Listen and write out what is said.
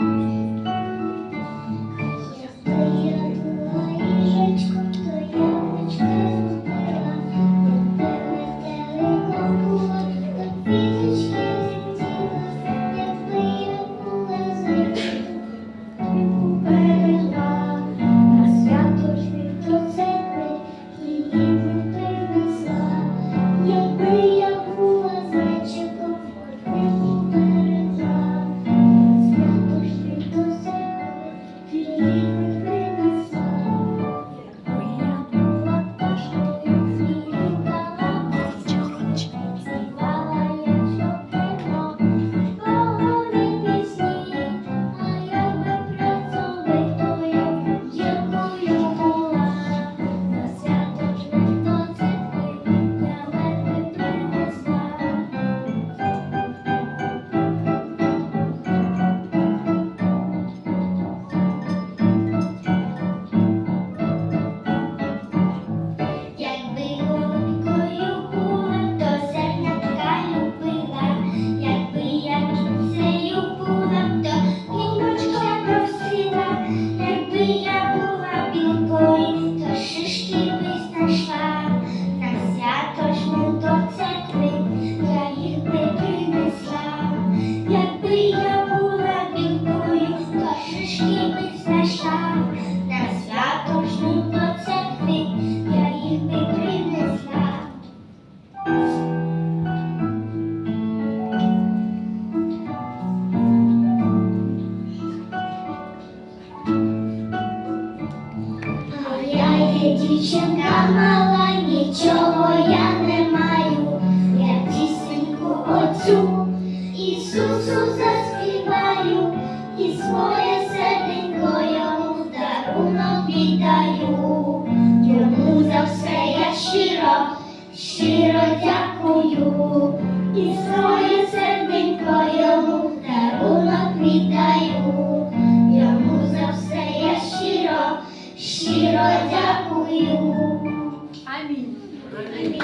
Mm-hmm. шар, на свято жну по церкві, я їх би принесла. А я є дівчинка мала, нічого я не маю, я пісеньку отцю Ісусу заспіваю і своє. Дякую, і своє серденько йому дарунок віддаю. Йому за все я щиро, щиро дякую. Амінь.